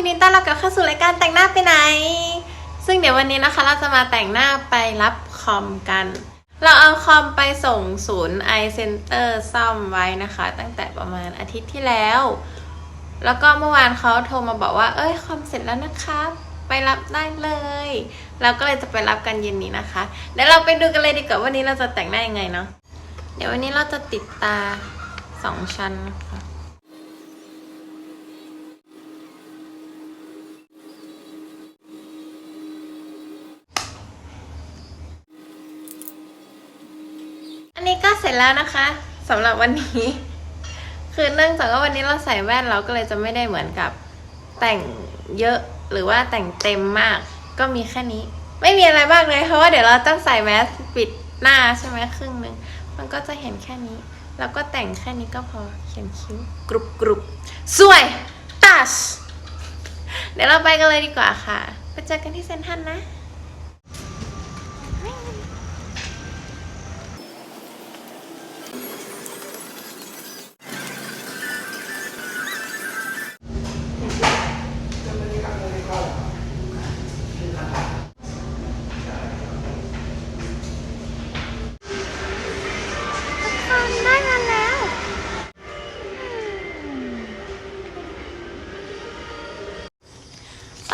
ยินดีต้อนรับกลับเข้าสู่รายการแต่งหน้าไปไหน ซึ่งเดี๋ยววันนี้นะคะเราจะมาแต่งหน้าไปรับคอมกัน เราเอาคอมไปส่งศูนย์ i Center ซ่อมไว้นะคะ ตั้งแต่ประมาณอาทิตย์ที่แล้ว แล้วก็เมื่อวานเขาโทรมาบอกว่า เอ้ยคอมเสร็จแล้วนะครับ ไปรับได้เลย เราก็เลยจะไปรับกันเย็นนี้นะคะ เดี๋ยวเราไปดูกันเลยดีกว่าวันนี้เราจะแต่งหน้ายังไงเนาะ เดี๋ยววันนี้เราจะติดตาสองชั้นนะคะ อันนี้ก็เสร็จแล้วนะคะสำหรับวันนี้ คือเนื่องจากว่าวันนี้เราใส่แว่นเราก็เลยจะไม่ได้เหมือนกับแต่งเยอะหรือว่าแต่งเต็มมากก็มีแค่นี้ ไม่มีอะไรมากเลยเพราะว่าเดี๋ยวเราต้องใส่แมสปิดหน้าใช่ไหมครึ่งหนึ่งมันก็จะเห็นแค่นี้ แล้วก็แต่งแค่นี้ก็พอเขียนคิ้วกรุบกรุบสวยตัชเดี๋ยวเราไปกันเลยดีกว่าค่ะไปเจอกันที่เซนทรันนะ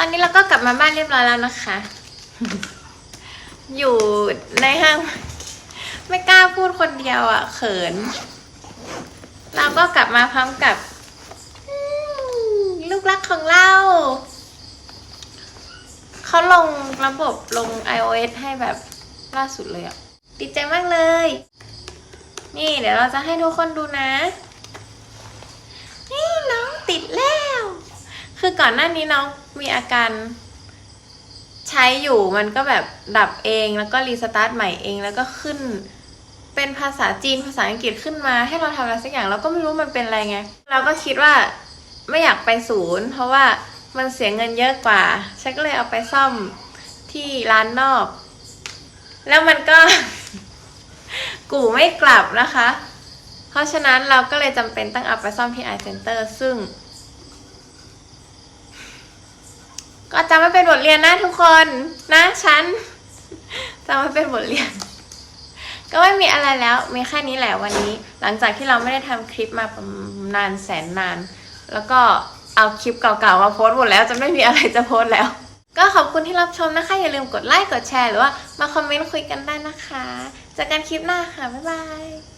อนนี้เราก็กลับมาบ้านเรียบร้อยแล้วนะคะ อยู่ในห้าง ไม่กล้าพูดคนเดียวอะ เขิน เราก็กลับมาพร้อมกับลูกรักของเราเขาลงระบบลง iOS ให้แบบล่าสุดเลยอะดีใจมากเลย นี่เดี๋ยวเราจะให้ทุกคนดูนะ นี่น้องติดแล้ว คือก่อนหน้านี้น้องมีอาการใช้อยู่มันก็แบบดับเองแล้วก็รีสตาร์ทใหม่เองแล้วก็ขึ้น เป็นภาษาจีนภาษาอังกฤษขึ้นมา ให้เราทำอะไรสักอย่างเราก็ไม่รู้มันเป็นอะไรไง เราก็คิดว่าไม่อยากไปศูนย์ เพราะว่ามันเสียเงินเยอะกว่าฉันก็เลยเอาไปซ่อมที่ร้านนอก แล้วมันก็ กูไม่กลับนะคะ เพราะฉะนั้นเราก็เลยจำเป็นต้องเอาไปซ่อมที่ i Center ซึ่ง ก็จำไว้เป็นบทเรียนนะทุกคนนะฉันจำไว้เป็นบทเรียน ก็ไม่มีอะไรแล้ว มีแค่นี้แหละวันนี้ หลังจากที่เราไม่ได้ทำคลิปมาปานานแสนนาน แล้วก็เอาคลิปเก่าๆมาโพสต์หมดแล้ว จะไม่มีอะไรจะโพสต์แล้ว ก็ขอบคุณที่รับชมนะคะ อย่าลืมกดไลค์กดแชร์หรือว่ามาคอมเมนต์คุยกันได้นะคะเจอกันคลิปหน้าค่ะ บ๊ายบาย